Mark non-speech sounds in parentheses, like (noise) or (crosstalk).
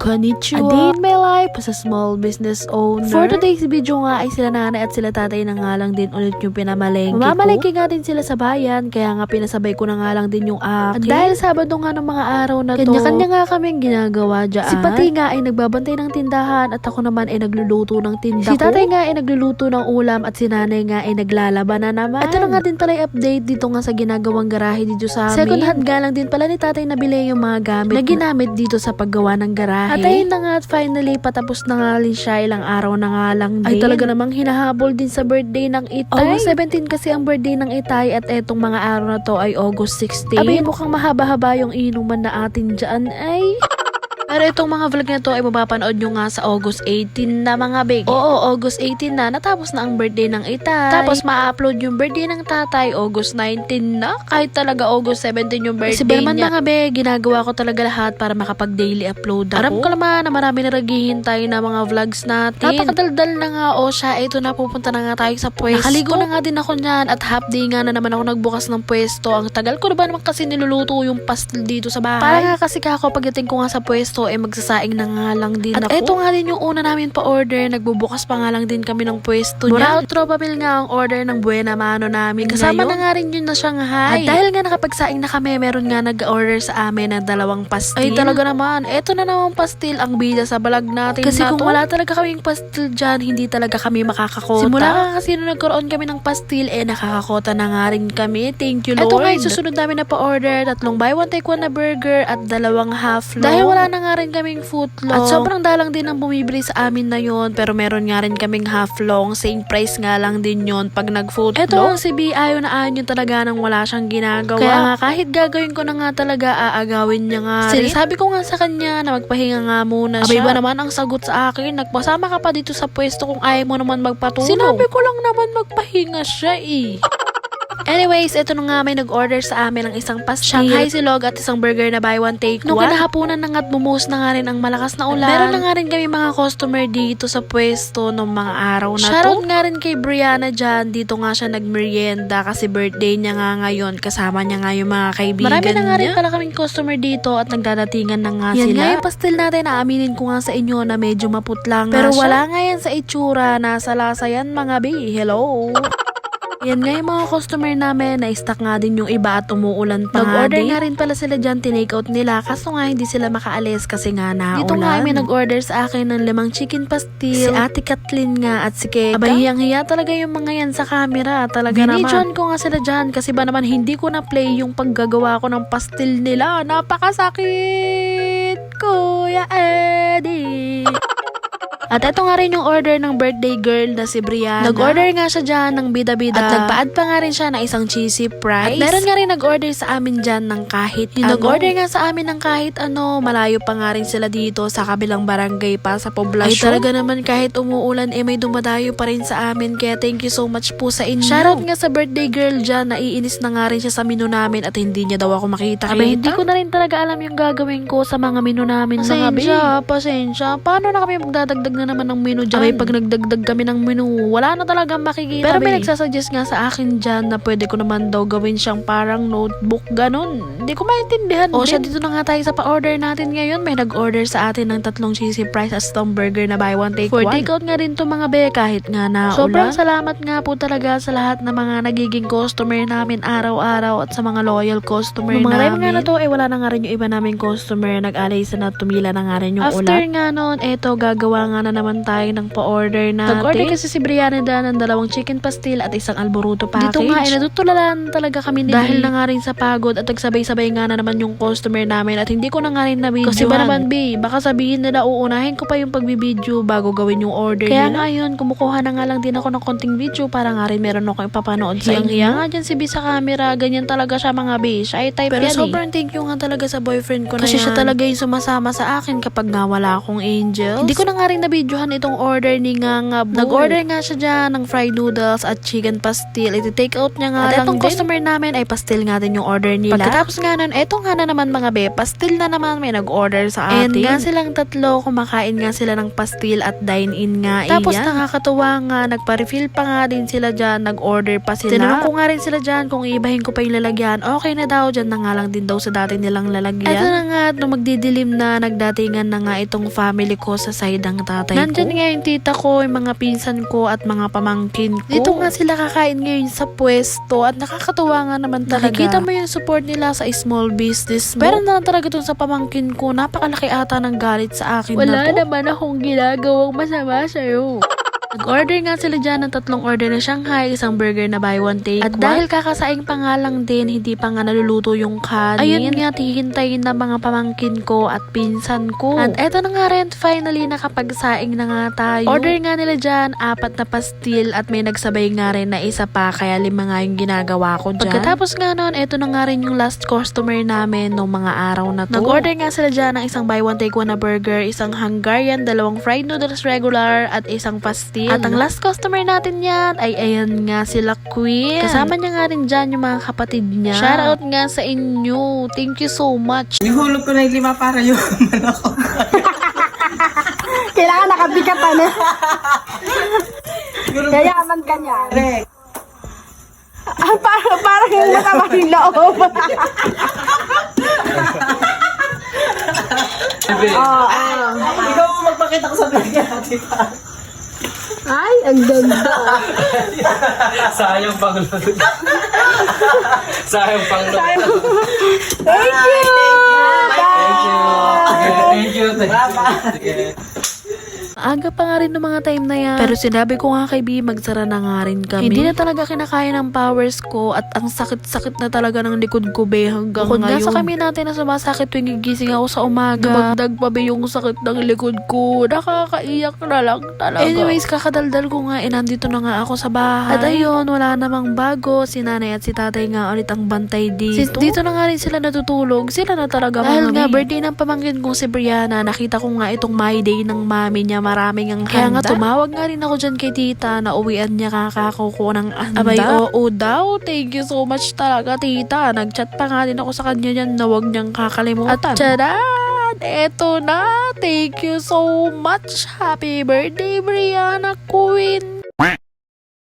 Konnichiwa. A day in my life as a small business owner. For today's video nga ay sila nanay at sila tatay na nga lang din ulit yung pinamalengke ko. Mamalengke nga din sila sa bayan kaya nga pinasabay ko na nga lang din yung akin. At dahil Sabado nga ng mga araw na to, kanya-kanya nga kaming ginagawa dyan. Si Pati nga ay nagbabantay ng tindahan at ako naman ay nagluluto ng tinda Si tatay nga ay nagluluto ng ulam at si nanay nga ay naglalaba na naman. Ito na nga din pala update dito nga sa ginagawang garahe dito sa amin. Second hand nga lang din pala ni tatay nabili yung mga gamit na ginamit dito sa paggawa ng garahe. At ayun na nga at finally patapos na nga rin siya ilang araw na nga lang din. Ay talaga namang hinahabol din sa birthday ng itay. August 17 kasi ang birthday ng itay at etong mga araw na to ay August 16. Abi mukhang mahaba-haba yung inuman na atin dyan ay... Pero itong mga vlog na to ay mapapanood nyo nga sa August 18 na mga big. Oo, August 18 na. Natapos na ang birthday ng itay. Tapos ma-upload yung birthday ng tatay August 19 na. Kahit talaga August 17 yung birthday Kasi niya. mga be, ginagawa ko talaga lahat para makapag-daily upload ako. Aram ko naman na marami na naghihintay na mga vlogs natin. Napakadaldal na nga o siya. Ito na pupunta na nga tayo sa pwesto. Nakaligo na nga din ako niyan at half day nga na naman ako nagbukas ng pwesto. Ang tagal ko naman kasi niluluto yung pastel dito sa bahay. Para nga kasi kako pagdating ko nga sa pwesto eh magsasaing na nga lang din At ako. eto nga din yung una namin pa-order. Nagbubukas pa nga lang din kami ng pwesto niya. Mura Tropa Bill nga ang order ng Buena Mano namin. Kasama Ngayon? na nga rin yun na Shanghai. At dahil nga nakapagsaing na kami, meron nga nag-order sa amin ng dalawang pastil. Ay talaga naman, eto na naman pastil ang bida sa balag natin Kasi na kung to. wala talaga kaming pastil dyan, hindi talaga kami makakakota. Simula nga kasi nung nagkaroon kami ng pastil, eh nakakakota na nga rin kami. Thank you Lord. Ito nga susunod namin na pa-order, tatlong buy one take one na burger at dalawang half long. Dahil wala na nga rin kaming foot long. At sobrang dalang din ang bumibili sa amin na yon pero meron nga rin kaming half long. Same price nga lang din yon pag nag-foot Eto long. si B, ayaw na ayaw yun talaga nang wala siyang ginagawa. Kaya nga kahit gagawin ko na nga talaga, aagawin niya nga rin. Sinasabi ko nga sa kanya na magpahinga nga muna Abay siya. ba naman ang sagot sa akin? Nagpasama ka pa dito sa pwesto kung ayaw mo naman magpatulong. Sinabi ko lang naman magpahinga siya eh. Anyways, ito na nga may nag-order sa amin ng isang pastil. Shanghai silog at isang burger na buy one take Nung one. kinahaponan na nga't bumuhos na nga rin ang malakas na ulan. Meron na nga rin kami mga customer dito sa pwesto nung mga araw na Shoutout to. nga rin kay Brianna dyan. Dito nga siya nagmerienda kasi birthday niya nga ngayon. Kasama niya nga yung mga kaibigan Marami na nga rin niya. pala kaming customer dito at nagdadatingan na nga Yan sila. nga yung pastil natin. Aaminin ko nga sa inyo na medyo maputla nga Pero siya. wala nga yan sa itsura. Nasa lasa yan mga bi. Hello. Yan nga yung mga customer namin, na-stock nga din yung iba at umuulan pa Nag-order nga rin pala sila dyan, tinake out nila. Kaso nga hindi sila makaalis kasi nga naulan. Dito nga may nag-order sa akin ng limang chicken pastil. Si Ate Kathleen nga at si Keka. Abay, hiyang-hiya talaga yung mga yan sa camera. Talaga Binidyoan ko nga sila dyan kasi ba naman hindi ko na-play yung paggagawa ko ng pastil nila. Napakasakit, At ito nga rin yung order ng birthday girl na si Brianna. Nag-order nga siya dyan ng bida-bida. At nagpa-add pa nga rin siya ng isang cheesy fries. At meron nga rin nag-order sa amin dyan ng kahit Yung ano. nag-order nga sa amin ng kahit ano, malayo pa nga rin sila dito sa kabilang barangay pa sa poblasyon. Ay talaga naman kahit umuulan, eh may dumadayo pa rin sa amin. Kaya thank you so much po sa inyo. Shoutout nga sa birthday girl dyan, naiinis na nga rin siya sa menu namin at hindi niya daw ako makita. Abay, hindi ko na rin talaga alam yung gagawin ko sa mga menu namin. Pasensya, pasensya. Paano na kami magdadagdag na naman ng menu dyan? Abay, pag nagdagdag kami ng menu, wala na talaga makikita. Pero may babe. nagsasuggest nga sa akin dyan na pwede ko naman daw gawin siyang parang notebook, ganun. Hindi ko maintindihan. O siya, dito na nga tayo sa pa-order natin ngayon. May nag-order sa atin ng tatlong cheesy fries at isang burger na buy one take For one. takeout nga rin to mga be, kahit nga na Sobrang salamat nga po talaga sa lahat ng mga nagiging customer namin araw-araw at sa mga loyal customer Nung mga namin. nga na to, eh wala na nga rin yung iba naming customer. Nag-alay sa na tumila na nga rin yung After ulan. nga nun, eto gagawa nga na naman tayo ng pa-order natin. Nag-order kasi si Brianna da ng dalawang chicken pastil at isang alboruto package. Dito nga, eh, natutulalan talaga kami ni Dahil na nga rin sa pagod at nagsabay-sabay nga na naman yung customer namin at hindi ko na nga rin na-videoan. Kasi ba naman, B, baka sabihin nila uunahin ko pa yung pagbibideo bago gawin yung order Kaya nila. nga yun, kumukuha na nga lang din ako ng konting video para nga rin meron ako ipapanood sa inyo. hiya nga dyan si B sa camera, ganyan talaga siya mga B. Siya ay type Pero yan eh. sobrang thank you nga talaga sa boyfriend ko na Kasi siya talaga yung sumasama sa akin kapag nga wala akong angels. Hindi ko na nga rin na nabidyohan itong order ni Nganga Boy. Nag-order nga siya dyan ng fried noodles at chicken pastil. Iti-take out niya nga At lang etong din. customer namin ay pastil nga din yung order nila. Pagkatapos nga nun, eto nga na naman mga be, pastil na naman may nag-order sa atin. And nga silang tatlo, kumakain nga sila ng pastil at dine-in nga. Tapos iyan. nakakatuwa nga, nagpa-refill pa nga din sila dyan, nag-order pa sila. Tinanong ko nga rin sila dyan kung ibahin ko pa yung lalagyan. Okay na daw, dyan na nga lang din daw sa dati nilang lalagyan. Eto na nga, nung magdidilim na, nagdatingan na nga itong family ko sa side ng tatay Nandyan ko. nga yung tita ko, yung mga pinsan ko at mga pamangkin ko. Dito nga sila kakain ngayon sa pwesto at nakakatuwa nga naman talaga. Nakikita mo yung support nila sa small business mo. Pero na talaga dun sa pamangkin ko, napakalaki ata ng galit sa akin na to. naman akong ginagawang masama sa'yo. Nag-order nga sila dyan ng tatlong order na Shanghai, isang burger na buy one take At dahil kakasaing pa nga lang din, hindi pa nga naluluto yung kanin. Ayun nga, hihintayin na mga pamangkin ko at pinsan ko. At eto na nga rin, finally nakapagsaing na nga tayo. Order nga nila dyan, apat na pastil at may nagsabay nga rin na isa pa, kaya lima nga yung ginagawa ko dyan. Pagkatapos nga nun, eto na nga rin yung last customer namin nung mga araw na to. Nag-order nga sila dyan ng isang buy one take one na burger, isang Hungarian, dalawang fried noodles regular, at isang pastil. At ang last customer natin yan ay ayan nga sila Queen. Kasama niya nga rin dyan yung mga kapatid niya. Shoutout nga sa inyo. Thank you so much. Nihulog ko na yung lima para yung (laughs) manok. (laughs) Kailangan nakabikatan eh. Kayaman ka niya. Correct. Ah, parang, parang yung masama yung loob. (laughs) Oo, ah. Ikaw magpakita ko sa vlog niya, di ba? Ay, ang ganda. (laughs) Sayang pang (laughs) Sayang pang Thank you. Thank you. Thank you. Thank you. Aga pa nga rin ng mga time na yan. Pero sinabi ko nga kay B, magsara na nga rin kami. Hindi na talaga kinakaya ng powers ko at ang sakit-sakit na talaga ng likod ko be hanggang Bukod nga ngayon. sa kami natin na sumasakit tuwing gigising ako sa umaga. Dumagdag pa be yung sakit ng likod ko. Nakakaiyak na lang talaga. Anyways, kakadaldal ko nga eh, nandito na nga ako sa bahay. At ayun, wala namang bago. Si nanay at si tatay nga ulit ang bantay dito. Since dito na nga rin sila natutulog, sila na talaga Dahil mga nga, birthday ng pamangkin kong si Brianna, nakita ko nga itong my day ng mami niya, maraming ang Kaya nga tumawag nga rin ako dyan kay tita na uwian niya kakakuko ng anda. Abay, oo daw. Thank you so much talaga, tita. Nagchat pa nga din ako sa kanya dyan na huwag niyang kakalimutan. At tadaan! Eto na! Thank you so much! Happy birthday, Brianna Queen!